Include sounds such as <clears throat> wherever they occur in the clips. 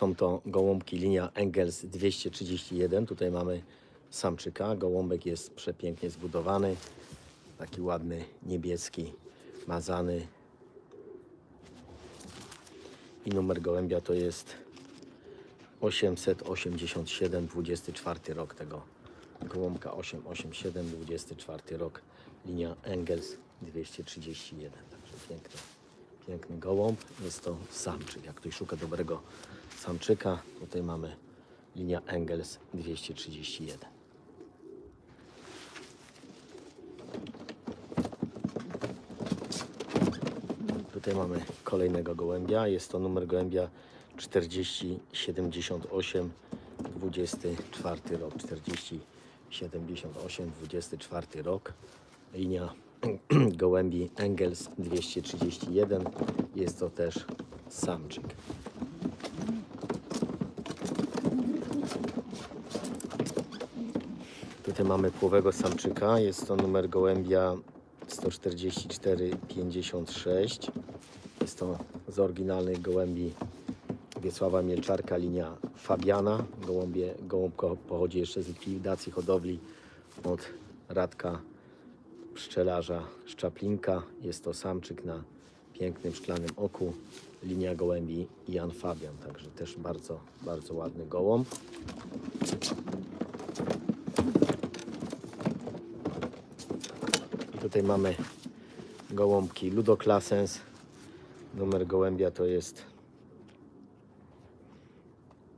Są to gołąbki linia Engels 231. Tutaj mamy samczyka. Gołąbek jest przepięknie zbudowany. Taki ładny, niebieski, mazany. I numer gołębia to jest 887, 24 rok tego gołąbka 887, 24 rok, linia Engels 231. Także piękny, piękny gołąb. Jest to samczyk. Jak ktoś szuka dobrego samczyka, tutaj mamy linia Engels 231. Tutaj mamy kolejnego gołębia. Jest to numer gołębia 4078 24 rok. 4078 24 rok. Linia <clears throat> gołębi Engels 231. Jest to też samczyk. Tutaj mamy płowego samczyka. Jest to numer gołębia 14456. Jest to z oryginalnych gołębi Wiesława Mielczarka, linia Fabiana. Gołąbie, gołąbko pochodzi jeszcze z likwidacji hodowli od Radka Pszczelarza Szczaplinka. Jest to samczyk na pięknym szklanym oku. Linia gołębi Jan Fabian, także też bardzo, bardzo ładny gołąb. I tutaj mamy gołąbki Ludoklasens. Numer gołębia to jest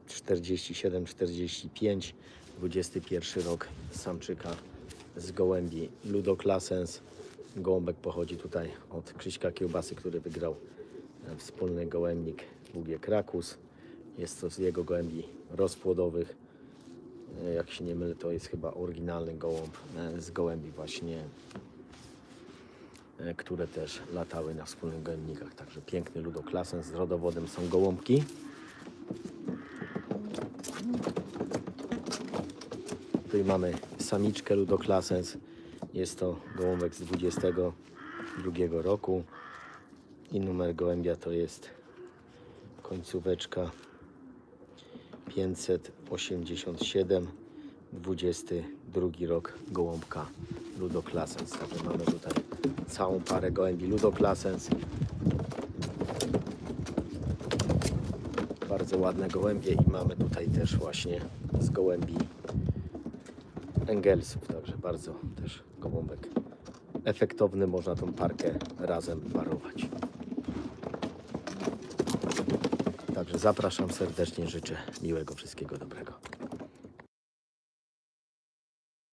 47-45, 21 rok samczyka z gołębi Ludoklasens. Gołąbek pochodzi tutaj od Krzyśka Kiełbasy, który wygrał e, wspólny gołębnik Długie Krakus. Jest to z jego gołębi rozpłodowych. E, Jak się nie mylę, to jest chyba oryginalny gołąb e, z gołębi właśnie które też latały na wspólnych gołębnikach. Także piękny ludoklasens z rodowodem są gołąbki. Tutaj mamy samiczkę ludoklasens. Jest to gołąbek z 22 roku. I numer gołębia to jest końcóweczka 587 22 rok gołąbka ludoklasens. Także mamy tutaj całą parę gołębi ludoklasens. Bardzo ładne gołębie i mamy tutaj też właśnie z gołębi Engelsów, także bardzo też gołąbek efektowny, można tą parkę razem parować. Także zapraszam serdecznie, życzę miłego wszystkiego dobrego.